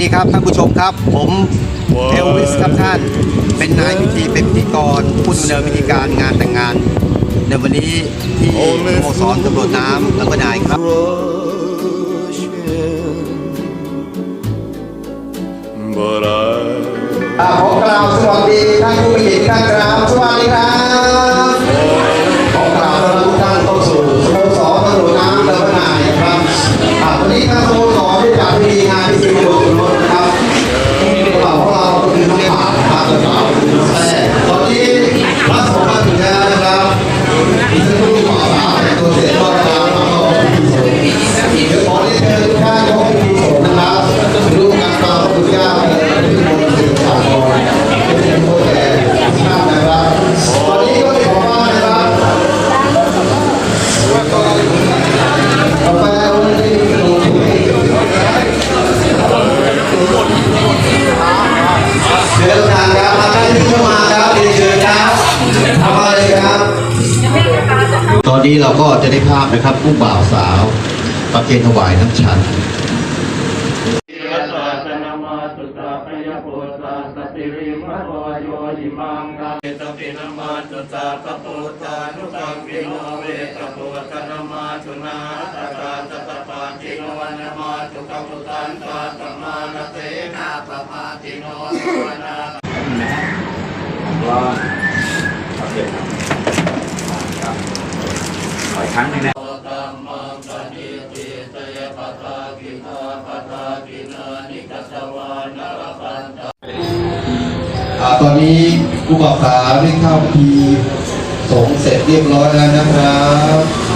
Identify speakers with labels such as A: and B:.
A: ดีครับท่านผู้ชมครับ ผมเอลวิสครับท่าน เป็นนายพิธีเป็นพิธีกรผู้ดำเนินพิธีการงานแต่งงาน ในวันนี้ที่โมสนตำรวจน้ำแล้วก็นายครับขอกล่าวสวัสดีท่านผู้มีเกียรติท่าน ตอนนี้เราก็จะได้ภาพนะครับผู้บ่าวสาวประเคนถวายน้ำฉัน
B: ว่า
C: ครั้งนะ
B: ต
A: อนนี้ผู้บ่าวสาวได้เข้าพีสงเสร็จเรียบร้อยแล้วนะครับ